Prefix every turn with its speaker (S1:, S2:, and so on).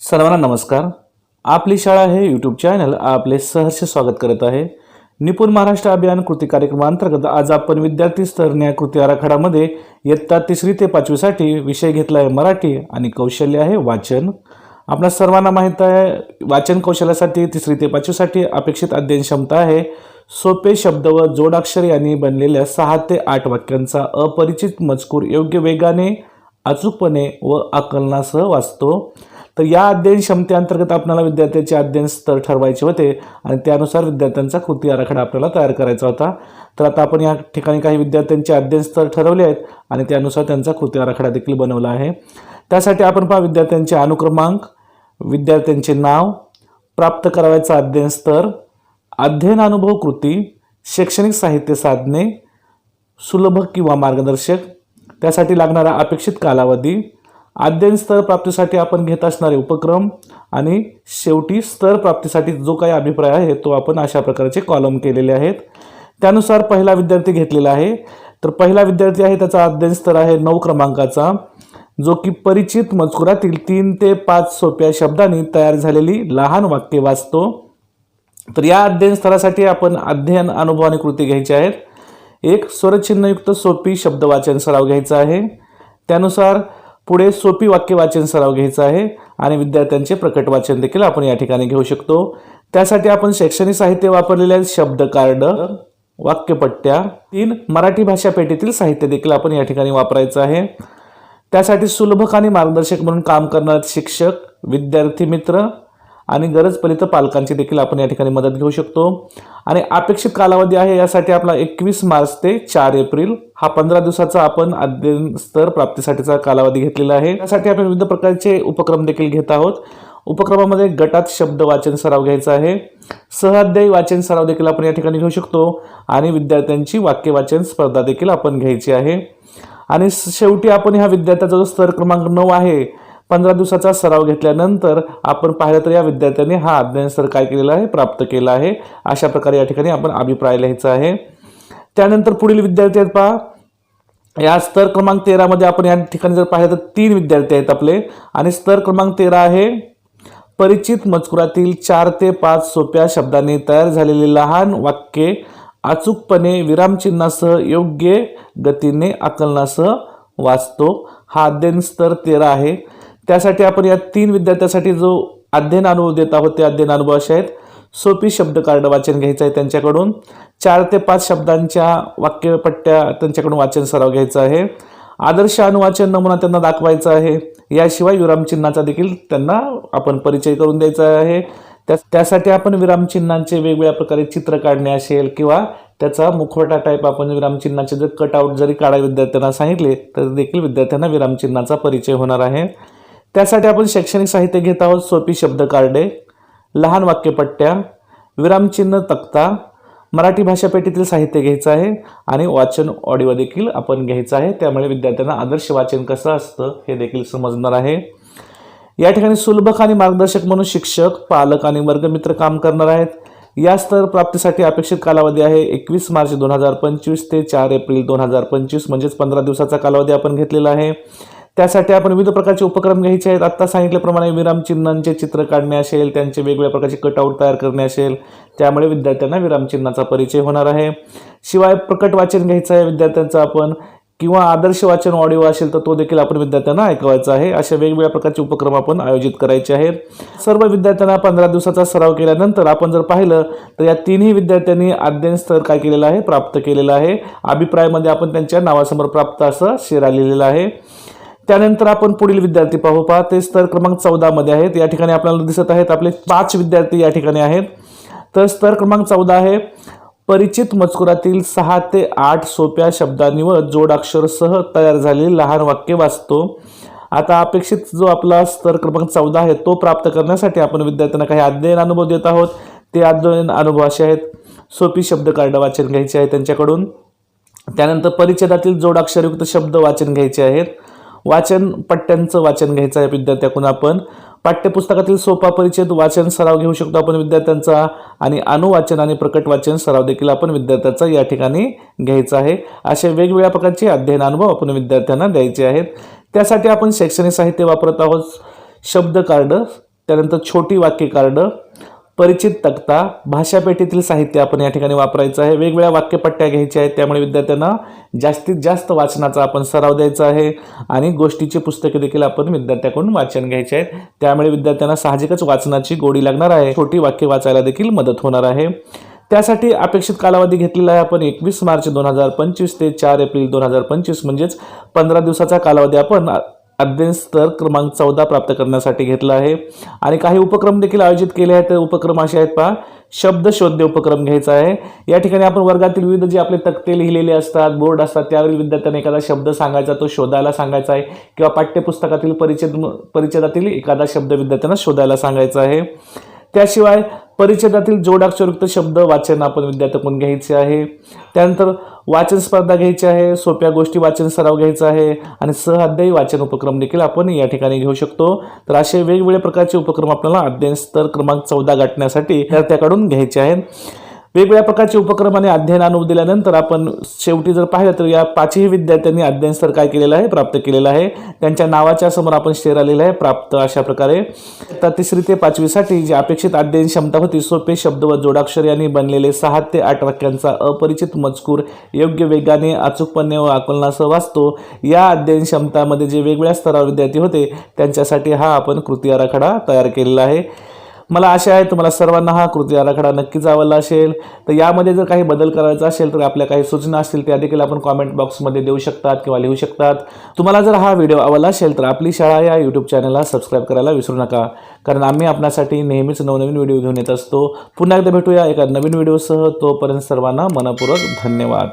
S1: सर्वांना नमस्कार. आपली शाळा हे यूट्यूब चॅनल आपले सहर्ष स्वागत करत आहे. निपुण महाराष्ट्र अभियान कृती कार्यक्रमांतर्गत आज आपण विद्यार्थी स्तर न्याय कृती आराखड्यामध्ये इयत्ता तिसरी ते पाचवीसाठी विषय घेतला आहे मराठी आणि कौशल्य आहे वाचन. आपल्या सर्वांना माहीत आहे वाचन कौशल्यासाठी तिसरी ते पाचवीसाठी अपेक्षित अध्ययन क्षमता आहे. सोपे शब्द व जोडाक्षर यांनी बनलेल्या सहा ते आठ वाक्यांचा अपरिचित मजकूर योग्य वेगाने अचूकपणे व आकलनासह वाचतो. तर या अध्ययन क्षमतेअंतर्गत आपल्याला विद्यार्थ्याचे अध्ययन स्तर ठरवायचे होते आणि त्यानुसार विद्यार्थ्यांचा कृती आराखडा आपल्याला तयार करायचा होता. तर आता आपण या ठिकाणी काही विद्यार्थ्यांचे अध्ययन स्तर ठरवले आहेत आणि त्यानुसार त्यांचा कृती आराखडा देखील बनवला आहे. त्यासाठी आपण पहा विद्यार्थ्यांचे अनुक्रमांक विद्यार्थ्यांचे नाव प्राप्त करावयाचा अध्ययन स्तर अध्ययन अनुभव कृती शैक्षणिक साहित्य साधने सुलभ किंवा मार्गदर्शक त्यासाठी लागणारा अपेक्षित कालावधी अध्ययन स्तर प्राप्तीसाठी आपण घेत असणारे उपक्रम आणि शेवटी स्तर प्राप्तीसाठी जो काही अभिप्राय आहे तो आपण अशा प्रकारचे कॉलम केलेले आहेत. त्यानुसार पहिला विद्यार्थी घेतलेला आहे. तर पहिला विद्यार्थी आहे त्याचा अध्ययन स्तर आहे नऊ क्रमांकाचा जो की परिचित मजकुरातील तीन ते पाच सोप्या शब्दांनी तयार झालेली लहान वाक्य वाचतो. तर या अध्ययन स्तरासाठी आपण अध्ययन अनुभव आणि कृती घ्यायची आहेत. एक स्वरचिन्हयुक्त सोपी शब्द वाचन सराव घ्यायचा आहे. त्यानुसार पुढे सोपी वाक्य वाचन सराव घ्यायचा आहे आणि विद्यार्थ्यांचे प्रकट वाचन देखील आपण या ठिकाणी घेऊ शकतो. त्यासाठी आपण शैक्षणिक साहित्य वापरलेले आहेत. शब्द कार्ड वाक्यपट्ट्या तीन मराठी भाषा पेटीतील साहित्य देखील आपण या ठिकाणी वापरायचं आहे. त्यासाठी सुलभक आणि मार्गदर्शक म्हणून काम करणारे शिक्षक विद्यार्थी मित्र आणि गरज पडली तर पालकांची देखील आपण या ठिकाणी मदत घेऊ शकतो. आणि अपेक्षित कालावधी आहे यासाठी आपला एकवीस मार्च ते चार एप्रिल हा पंधरा दिवसाचा आपण अध्ययन स्तर प्राप्तीसाठीचा कालावधी घेतलेला आहे. त्यासाठी आपण विविध प्रकारचे उपक्रम देखील घेत आहोत. उपक्रमामध्ये गटात शब्द वाचन सराव घ्यायचा आहे. सहअध्यायी वाचन सराव देखील आपण या ठिकाणी घेऊ शकतो. आणि विद्यार्थ्यांची वाक्य वाचन स्पर्धा देखील आपण घ्यायची आहे. आणि शेवटी आपण ह्या विद्यार्थ्याचा जो स्तर क्रमांक नऊ आहे पंधरा दिवसाचा सराव घेतल्यानंतर आपण पाहिलं तर या विद्यार्थ्यांनी हा अध्ययन स्तर काय केलेला आहे प्राप्त केला आहे. अशा प्रकारे या ठिकाणी आपण अभिप्राय लिहायचा आहे. त्यानंतर पुढील विद्यार्थी आहेत पहा. या स्तर क्रमांक तेरामध्ये आपण या ठिकाणी जर पाहिलं तर तीन विद्यार्थी आहेत आपले. आणि स्तर क्रमांक तेरा आहे. परिचित मजकुरातील चार ते पाच सोप्या शब्दांनी तयार झालेली लहान वाक्ये अचूकपणे विरामचिन्हासह योग्य गतीने आकलनासह वाचतो. हा अध्ययन स्तर तेरा आहे. त्यासाठी आपण या तीन विद्यार्थ्यासाठी जो अध्ययन अनुभव देत आहोत ते अध्ययन अनुभव असे आहेत. सोपी शब्द कार्ड वाचन घ्यायचं आहे त्यांच्याकडून. चार ते पाच शब्दांच्या वाक्यपट्ट्या त्यांच्याकडून वाचन सराव घ्यायचा आहे. आदर्श अनुवाचन नमुना त्यांना दाखवायचा आहे. याशिवाय विरामचिन्हाचा देखील त्यांना आपण परिचय करून द्यायचा आहे. त्या त्यासाठी आपण विरामचिन्हांचे वेगवेगळ्या प्रकारे चित्र काढणे असेल किंवा त्याचा मुखवटा टाईप आपण विरामचिन्हाचे जर कटआउट जरी काढा विद्यार्थ्यांना सांगितले तर देखील विद्यार्थ्यांना विरामचिन्हाचा परिचय होणार आहे. त्यासाठी आपण शैक्षणिक साहित्य घेत आहोत. सोपी शब्द कार्डे लहान वाक्यपट्ट्या विरामचिन्ह तक्ता मराठी भाषा पेटीतील साहित्य घ्यायचं आहे आणि वाचन ऑडिओ देखील आपण घ्यायचं आहे. त्यामुळे विद्यार्थ्यांना आदर्श वाचन कसं असतं हे देखील समजणार आहे. या ठिकाणी सुलभक आणि मार्गदर्शक म्हणून शिक्षक पालक आणि वर्गमित्र काम करणार आहेत. या स्तर प्राप्तीसाठी अपेक्षित कालावधी आहे एकवीस मार्च दोन हजार पंचवीस ते चार एप्रिल दोन हजार पंचवीस म्हणजेच पंधरा दिवसाचा कालावधी आपण घेतलेला आहे. त्यासाठी आपण विविध प्रकारचे उपक्रम घ्यायचे आहेत. आत्ता सांगितल्याप्रमाणे विरामचिन्हांचे चित्र काढणे असेल त्यांचे वेगवेगळ्या प्रकारचे कटआउट तयार करणे असेल त्यामुळे विद्यार्थ्यांना विरामचिन्हाचा परिचय होणार आहे. शिवाय प्रकट वाचन घ्यायचं आहे विद्यार्थ्यांचं आपण किंवा आदर्श वाचन ऑडिओ असेल तर तो देखील आपण विद्यार्थ्यांना ऐकवायचा आहे. अशा वेगवेगळ्या प्रकारचे उपक्रम आपण आयोजित करायचे आहेत. सर्व विद्यार्थ्यांना पंधरा दिवसाचा सराव केल्यानंतर आपण जर पाहिलं तर या तिन्ही विद्यार्थ्यांनी अध्ययन स्तर काय केलेलं आहे? प्राप्त केलेलं आहे. अभिप्रायामध्ये आपण त्यांच्या नावासमोर प्राप्त असं शेरा लिहिलेलं आहे. त्यानंतर आपण पुढील विद्यार्थी पाहू. पहा ते स्तर क्रमांक चौदामध्ये आहेत. या ठिकाणी आपल्याला दिसत आहेत आपले पाच विद्यार्थी या ठिकाणी आहेत. तर स्तर क्रमांक चौदा आहे. परिचित मजकुरातील सहा ते आठ सोप्या शब्दांनी व जोडाक्षरसह तयार झालेली लहान वाक्य वाचतो. आता अपेक्षित जो आपला स्तर क्रमांक चौदा आहे तो प्राप्त करण्यासाठी आपण विद्यार्थ्यांना काही अध्ययन अनुभव देत आहोत. ते अध्ययन अनुभव असे आहेत. सोपी शब्द कार्ड वाचन घ्यायचे आहे त्यांच्याकडून. त्यानंतर परिच्छेदातील जोडाक्षरयुक्त शब्द वाचन घ्यायचे आहेत. वाचन पट्ट्यांचं वाचन घ्यायचं आहे विद्यार्थ्याकडून आपण. पाठ्यपुस्तकातील सोपा परिच्छेद वाचन सराव घेऊ शकतो आपण विद्यार्थ्यांचा. आणि अनुवाचन आणि प्रकट वाचन सराव देखील आपण विद्यार्थ्यांचा या ठिकाणी घ्यायचा आहे. असे वेगवेगळ्या प्रकारचे अध्ययन अनुभव आपण विद्यार्थ्यांना द्यायचे आहेत. त्यासाठी आपण शैक्षणिक साहित्य वापरत आहोत. शब्द कार्ड त्यानंतर छोटी वाक्य कार्ड परिचित तक्ता भाषापेठेतील साहित्य आपण या ठिकाणी वापरायचं आहे. वेगवेगळ्या वाक्यपट्ट्या घ्यायच्या आहेत त्यामुळे विद्यार्थ्यांना जास्तीत जास्त वाचनाचा आपण सराव द्यायचा आहे आणि गोष्टीची पुस्तके देखील आपण विद्यार्थ्याकडून वाचन घ्यायचे आहेत. त्यामुळे विद्यार्थ्यांना साहजिकच वाचनाची गोडी लागणार आहे. छोटी वाक्य वाचायला देखील मदत होणार आहे. त्यासाठी अपेक्षित कालावधी घेतलेला आहे आपण एकवीस मार्च दोन हजार पंचवीस ते चार एप्रिल दोन हजार पंचवीस म्हणजेच पंधरा दिवसाचा कालावधी आपण अध्ययन स्तर क्रमांक चौदा प्राप्त करण्यासाठी घेतला आहे. आणि काही उपक्रम देखील आयोजित केले आहेत. ते उपक्रम असे आहेत पहा. शब्द शोध्य उपक्रम घ्यायचा आहे. या ठिकाणी आपण वर्गातील विविध जे आपले तक्ते लिहिलेले असतात बोर्ड असतात त्यावरील विद्यार्थ्यांना एखादा शब्द सांगायचा तो शोधायला सांगायचा आहे. किंवा पाठ्यपुस्तकातील परिच्छेद परिच्छेदातील एखादा शब्द विद्यार्थ्यांना शोधायला सांगायचा आहे. त्याशिवाय परिच्छेदातील जोडाक्षरयुक्त शब्द वाचन आपण विद्यार्थ्याकडून घ्यायचे आहे? त्यानंतर वाचन स्पर्धा घ्यायची आहे सोप्या गोष्टी वाचन सराव घ्यायचा आहे आणि सहअध्यायी वाचन उपक्रम देखील आपण या ठिकाणी घेऊ शकतो. तर असे वेगवेगळ्या प्रकारचे उपक्रम आपल्याला अध्ययन स्तर क्रमांक चौदा गाठण्यासाठी विद्यार्थ्याकडून घ्यायचे आहेत. वेगवेगळ्या प्रकारचे उपक्रम आणि अध्ययन अनुभव दिल्यानंतर आपण शेवटी जर पाहिलं तर या पाचही विद्यार्थ्यांनी अध्ययन स्तर काय केलेलं आहे प्राप्त केलेलं आहे. त्यांच्या नावाच्या समोर आपण शेअर आलेलं आहे प्राप्त अशा प्रकारे. तर तिसरी ते पाचवीसाठी जी अपेक्षित अध्ययन क्षमता होती सोपे शब्द व जोडाक्षर यांनी बनलेले सहा ते आठ वाक्यांचा अपरिचित मजकूर योग्य वेगाने अचूकपणे व आकलनासह वाचतो या अध्ययन क्षमतामध्ये जे वेगवेगळ्या स्तरावर विद्यार्थी होते त्यांच्यासाठी हा आपण कृती आराखडा तयार केलेला आहे. मला आशा आहे तुम्हाला सर्वांना हा कृती आराखडा नक्कीच आवडला असेल. तर यामध्ये जर काही बदल करायचा असेल तर आपल्या काही सूचना असतील त्या देखील आपण कॉमेंट बॉक्समध्ये देऊ शकतात किंवा लिहू शकतात. तुम्हाला जर हा व्हिडिओ आवडला असेल तर आपली शाळा या यूट्यूब चॅनलला सबस्क्राईब करायला विसरू नका. कारण आम्ही आपणासाठी नेहमीच नवनवीन व्हिडिओ घेऊन येत असतो. पुन्हा एकदा भेटूया एका नवीन व्हिडिओसह तोपर्यंत सर्वांना मनपूर्वक धन्यवाद.